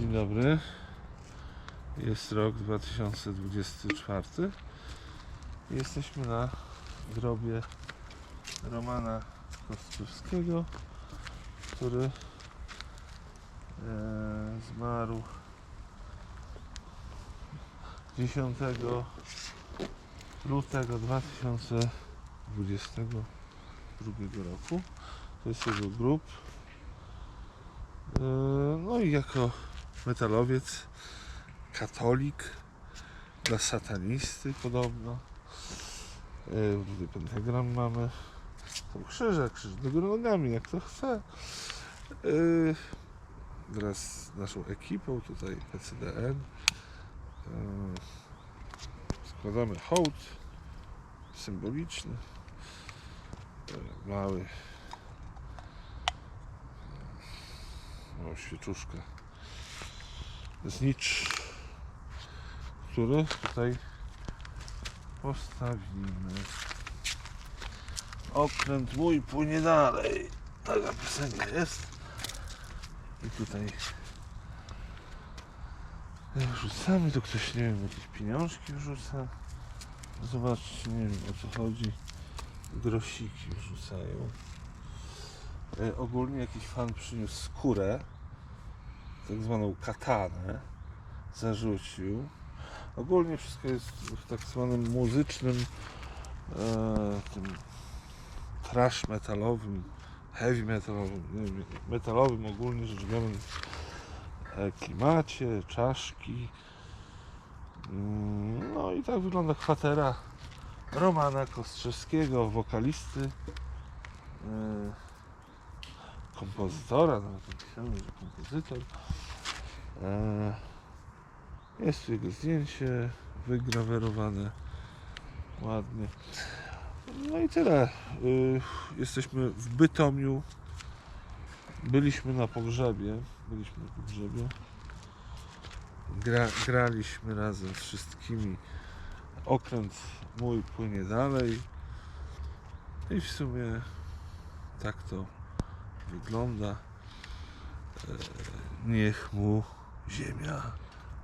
Dzień dobry. Jest rok 2024. Jesteśmy na grobie Romana Kostrzewskiego, który e, zmarł 10 lutego 2022 roku. To jest jego grób. E, No i jako metalowiec, katolik, dla satanisty podobno. E, Tutaj pentagram mamy. Są krzyże, krzyż do góry nogami, jak to chce. E, Wraz z naszą ekipą, tutaj PCDN. e, Składamy hołd symboliczny. Mały małą świeczuszkę znicz, który tutaj postawimy. Okręt mój płynie dalej. Taka piosenka jest. I tutaj wrzucamy, tu ktoś, nie wiem, jakieś pieniążki wrzuca. Zobaczcie, nie wiem o co chodzi. Grosiki wrzucają. E, ogólnie jakiś fan przyniósł skórę, tak zwaną katanę, zarzucił. Ogólnie wszystko jest w tak zwanym muzycznym, e, tym trash metalowym, heavy metalowym, metalowym ogólnie rzecz biorąc e, klimacie, czaszki. Mm, No i tak wygląda kwatera Romana Kostrzewskiego, wokalisty. Kompozytora, nawet napisałem, że kompozytor. E, Jest tu jego zdjęcie wygrawerowane ładnie. No i tyle. Y, Jesteśmy w Bytomiu. Byliśmy na pogrzebie. Byliśmy na pogrzebie. Gra, graliśmy razem z wszystkimi. Okręt mój płynie dalej. I w sumie tak to wygląda. E, Niech mu ziemia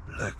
lekką